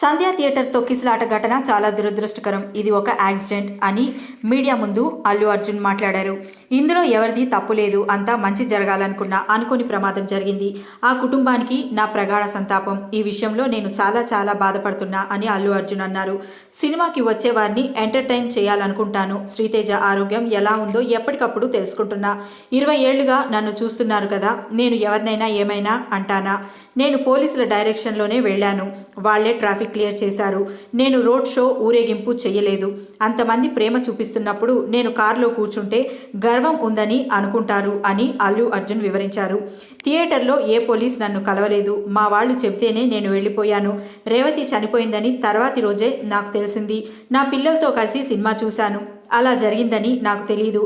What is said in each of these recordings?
సంధ్యా theatre తొక్కిసలాట ఘటన చాలా దురదృష్టకరం. ఇది ఒక యాక్సిడెంట్ అని మీడియా ముందు అల్లు అర్జున్ మాట్లాడారు. ఇందులో ఎవరిది తప్పు లేదు అంతా మంచి జరగాలనుకున్నా అనుకోని ప్రమాదం జరిగింది. ఆ కుటుంబానికి నా ప్రగాఢ సంతాపం. ఈ విషయంలో నేను చాలా చాలా బాధపడుతున్నా అని అల్లు అర్జున్ అన్నారు. సినిమాకి వచ్చే వారిని ఎంటర్టైన్ చేయాలనుకుంటాను. శ్రీతేజ ఆరోగ్యం ఎలా ఉందో ఎప్పటికప్పుడు తెలుసుకుంటున్నా. ఇరవై ఏళ్ళుగా నన్ను చూస్తున్నారు కదా నేను ఎవరినైనా ఏమైనా అంటానా? నేను పోలీసుల డైరెక్షన్లోనే వెళ్ళాను. వాళ్ళే ట్రాఫిక్ క్లియర్ చేశారు. నేను రోడ్ షో ఊరేగింపు చేయలేదు. అంతమంది ప్రేమ చూపిస్తున్నప్పుడు నేను కారులో కూర్చుంటే గర్వం ఉందని అనుకుంటారు అని అల్లు అర్జున్ వివరించారు. థియేటర్లో ఏ పోలీస్ నన్ను కలవలేదు. మా వాళ్ళు చెబితేనే నేను వెళ్ళిపోయాను. రేవతి చనిపోయిందని తర్వాతి రోజే నాకు తెలిసింది. నా పిల్లలతో కలిసి సినిమా చూశాను. అలా జరిగిందని నాకు తెలియదు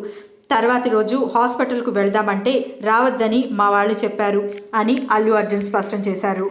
తర్వాతి రోజు హాస్పిటల్కు వెళ్దామంటే రావద్దని మా వాళ్ళు చెప్పారు అని అల్లు అర్జున్ స్పష్టం చేశారు.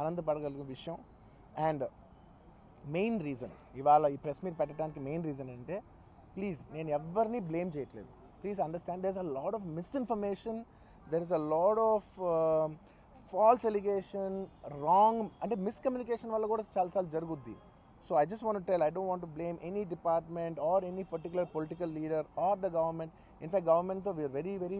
ఆనందపడగలిగే విషయం. అండ్ మెయిన్ రీజన్ ఇవాళ ఈ ప్రెస్ మీట్ పెట్టడానికి మెయిన్ రీజన్ అంటే ప్లీజ్ నేను ఎవరిని బ్లేమ్ చేయట్లేదు. Please understand there is a lot of misinformation there is a lot of false allegation wrong అంటే మిస్కమ్యూనికేషన్ వల్ల కూడా చాలాసార్లు జరుగుద్ది. So I just want tell I don't want blame any department or any particular political leader are the government. In fact గవర్నమెంట్తో we are very very